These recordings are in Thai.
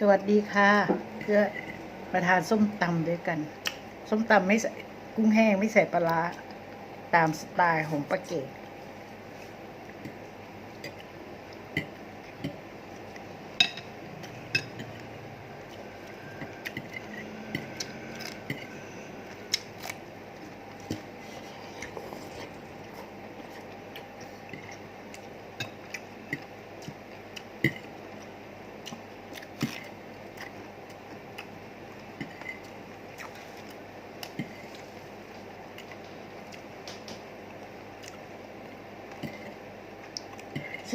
สวัสดีค่ะ เพื่อมาทานส้มตำด้วยกัน ส้มตำไม่ใส่กุ้งแห้งไม่ใส่ปลาร้าตามสไตล์ของปะเกด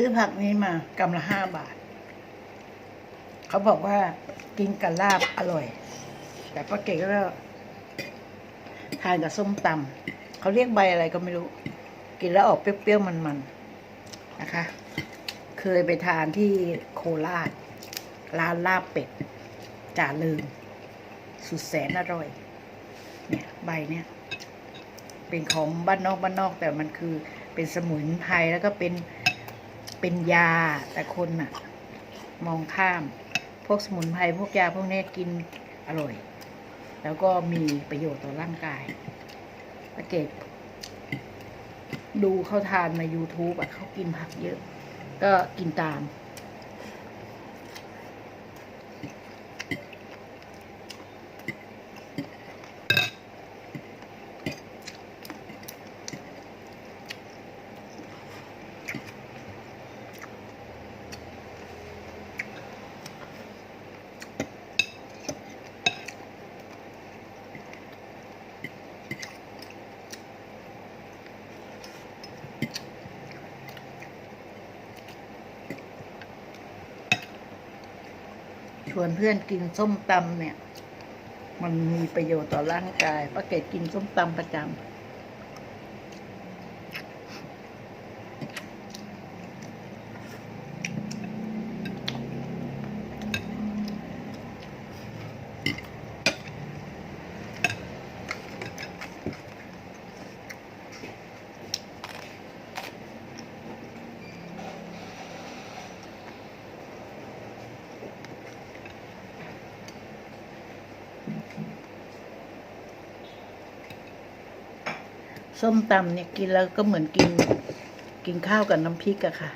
ซื้อผักนี้มากำละห้าบาท เขาบอกว่ากินกับลาบอร่อย แต่ป้าเกดก็ทานกับส้มตำเขาเรียกใบอะไรก็ไม่รู้ กินแล้วออกเปรี้ยวๆมันๆนะคะ เคยไปทานที่โคราช ร้านลาบเป็ดจ่าลืมสุดแสนอร่อย เนี่ยใบเนี่ย เป็นของบ้านนอกบ้านนอกแต่มันคือเป็นสมุนไพรแล้วก็เป็น เป็นยาแต่คนน่ะมองข้าม พวกสมุนไพรพวกยาพวกนี้กินอร่อย แล้วก็มีประโยชน์ต่อร่างกายสังเกตดูเขาทานใน YouTube อะเขากินผักเยอะ ก็กินตาม วนเพื่อนกินส้มตำเนี่ย มันมีประโยชน์ต่อร่างกายป้าเกดกินส้มตำประจำ ส้มตำเนี่ยกินแล้วก็เหมือนกินกินข้าวกับน้ำพริกอะค่ะ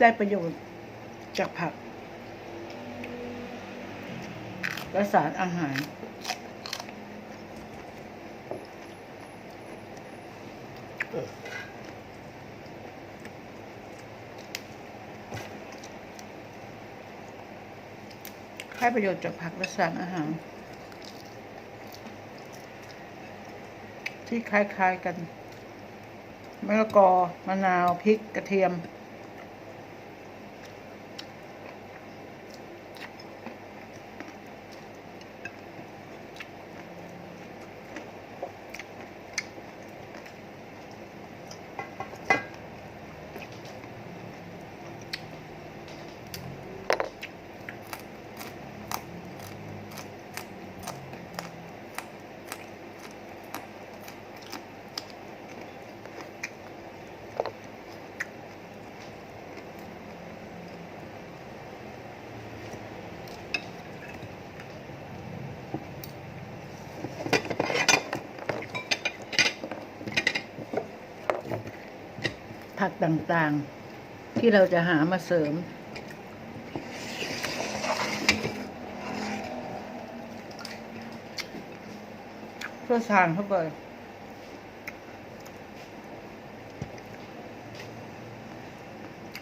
ได้ประโยชน์จากผัก และสารอาหาร ให้ประโยชน์จากผักและสารอาหาร ที่คล้ายๆกันมะละกอมะนาวพริกกระเทียม ต่างๆ ที่เราจะหามาเสริม เพื่อทานเข้าไป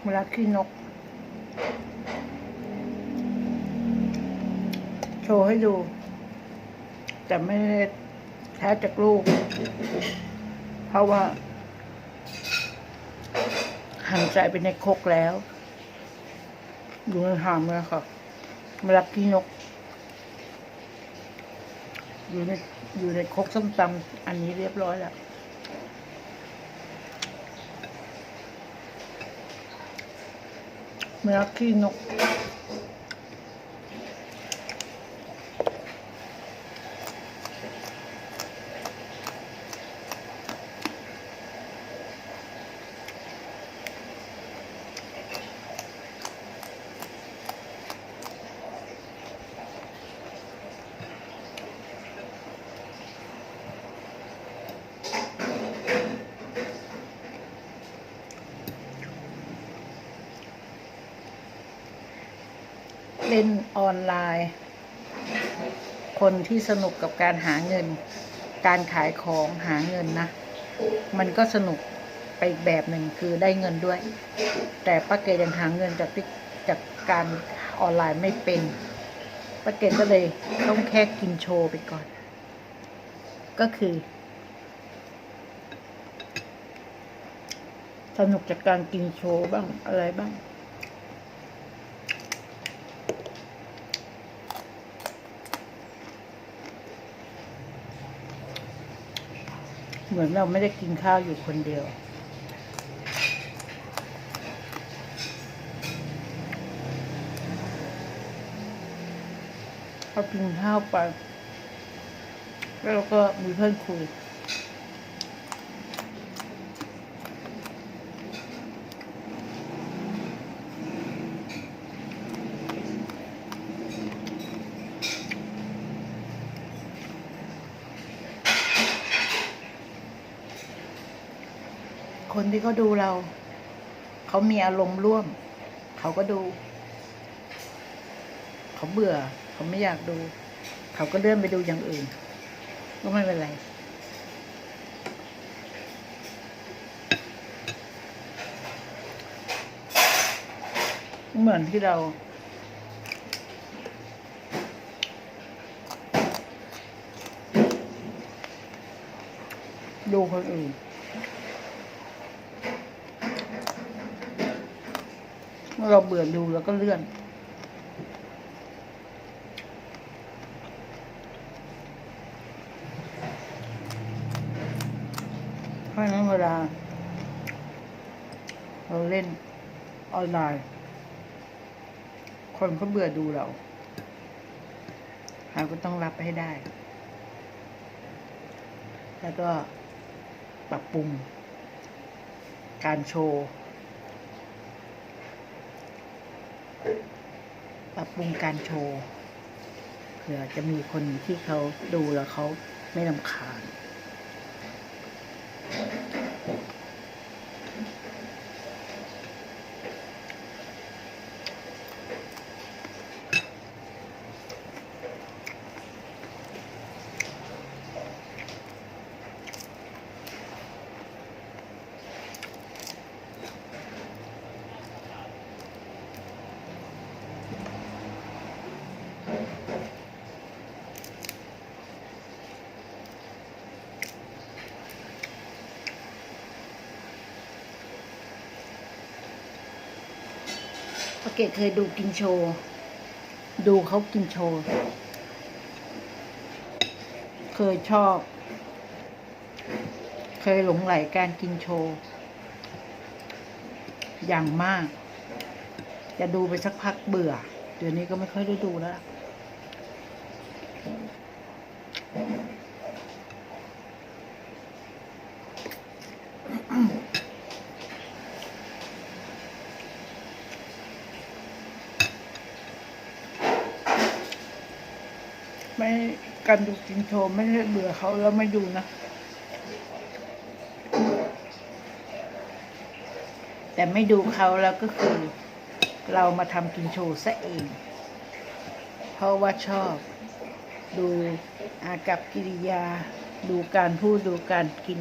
เวลาขี้นก โชว์ให้ดู แต่ไม่ได้แท้จากลูก เพราะว่า หันใจไปในคกแล้ว ดูในหามเลยค่ะมารับกี้นก อยู่ในอยู่ในคกส้มตำอันนี้เรียบร้อยแล้วเวลาขี้นก เล่นออนไลน์ คนที่สนุกกับการหาเงิน การขายของหาเงินนะ มันก็สนุกไปอีกแบบหนึ่งคือได้เงินด้วย แต่ป้าเกดยังหาเงินจากจากการออนไลน์ไม่เป็นป้าเกดก็เลยต้องแค่กินโชว์ไปก่อน ก็คือ สนุกจากการกินโชว์บ้างอะไรบ้าง เหมือนเราไม่ได้กินข้าวอยู่คนเดียว พอกินข้าวไป แล้วก็มีเพื่อนคุย คนที่เขาดูเรา เขามีอารมณ์ร่วม เขาก็ดู เขาเบื่อ เขาไม่อยากดู เขาก็เลื่อนไปดูอย่างอื่น ก็ไม่เป็นไรเหมือนที่เรา ดูคนอื่น เมื่ อเราเบื่อดูแล้วก็เลื่อน เพราะนั้นเวลา เราเล่นออนไลน์ คนเขาเบื่อดูเราเราก็ต้องรับให้ได้ แล้วก็ปรับปรุงการโชว์ ปรับปรุงการโชว์เผื่อจะมีคนที่เขาดูแล้วเขาไม่ลำคาญ ปเกตเคยดูกินโชว์ ดูเขากินโชว์ เคยชอบ เคยหลงไหลการกินโชว์ อย่างมาก จะดูไปสักพักเบื่อ เดี๋ยวนี้ก็ไม่ค่อยได้ดูแล้ว ไม่การดูกินโชว์ไม่ได้เบื่อเขาแล้วไม่ดูนะแต่ไม่ดูเขาแล้วก็คือ เรามาทำกินโชว์ซะเอง เพราะว่าชอบ ดูอากับกิริยา ดูการพูดดูการกิน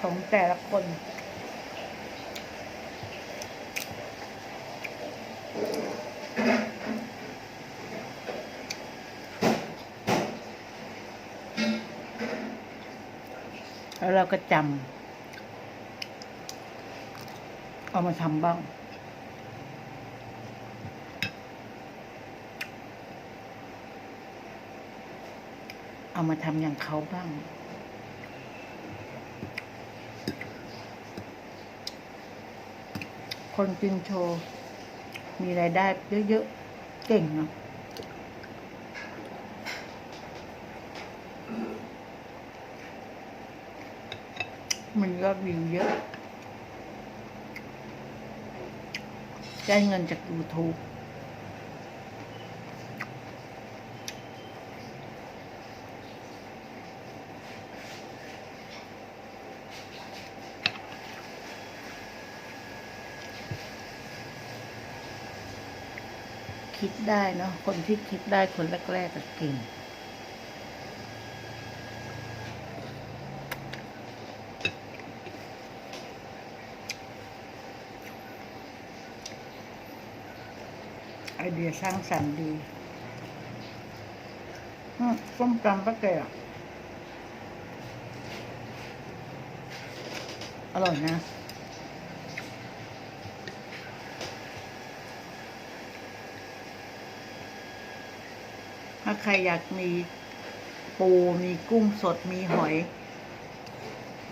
ของแต่ละคน แล้วเรา ก็จำเอามาทำบ้าง เอามาทำอย่างเขาบ้างคนกินโชว์ มีรายได้เยอะๆ เก่งเนาะ มันก็วิวเยอะได้เงินจากอุทูปคิดได้เนาะคนที่คิดได้คนแรกๆก็เก่ง ไอเดียสร้างสรรค์ดีอืมส้มตำป้าแกอะอร่อยนะ ถ้าใครอยากมีปูมีกุ้งสดมีหอย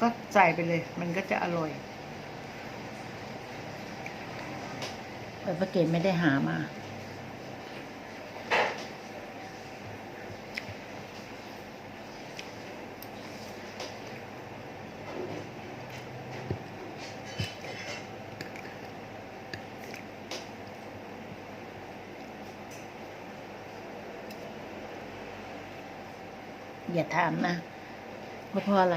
ก็ใส่ไปเลย มันก็จะอร่อยแต่ป้าเกดไม่ได้หามา อย่าถามนะว่าเพราะอะไร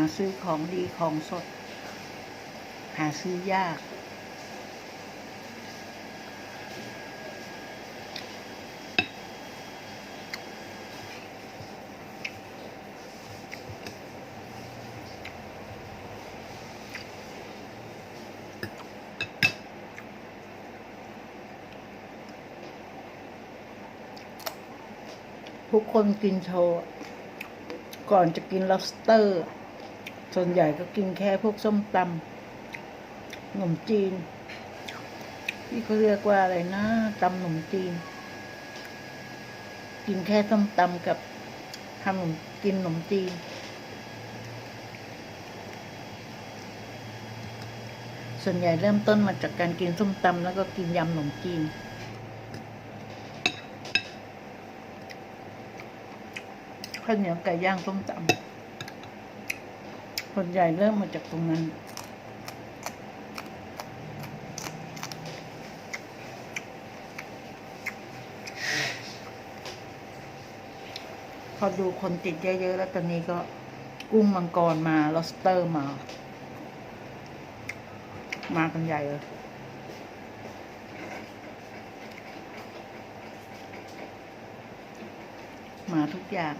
าซื้อของดีของสด หาซื้อยาก ทุกคนกินโชว์ก่อนจะกิน lobster ส่วนใหญ่ก็กินแค่พวกส้มตำขนมจีน ที่เขาเรียกว่าอะไรนะตำขนมจีน กินแค่ส้มตำกับทำขนมกินขนมจีน ส่วนใหญ่เริ่มต้นมาจากการกินส้มตำแล้วก็กินยำขนมจีนข้าวเหนียวไก่ย่างส้มตำ คนใหญ่เริ่มมาจากตรงนั้น พอดูคนติดเยอะ ๆ แล้วตอนนี้ก็กุ้งมังกรมาลอสเตอร์มา มากันใหญ่เลยมาทุกอย่าง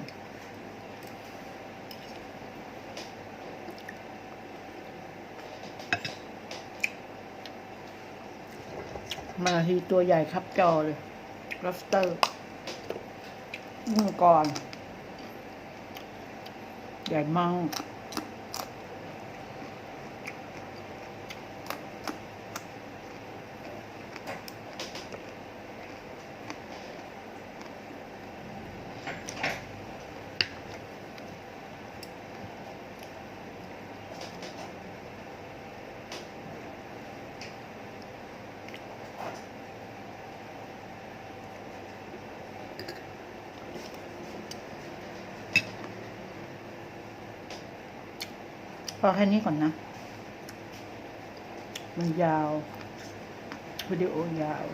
มาทีตัวใหญ่ครับจอเลยลัสเตอร์มังกรใหญ่มาก พอแค่นี้ก่อนนะ มันยาว วิดีโอยาว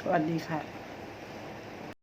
สวัสดีค่ะ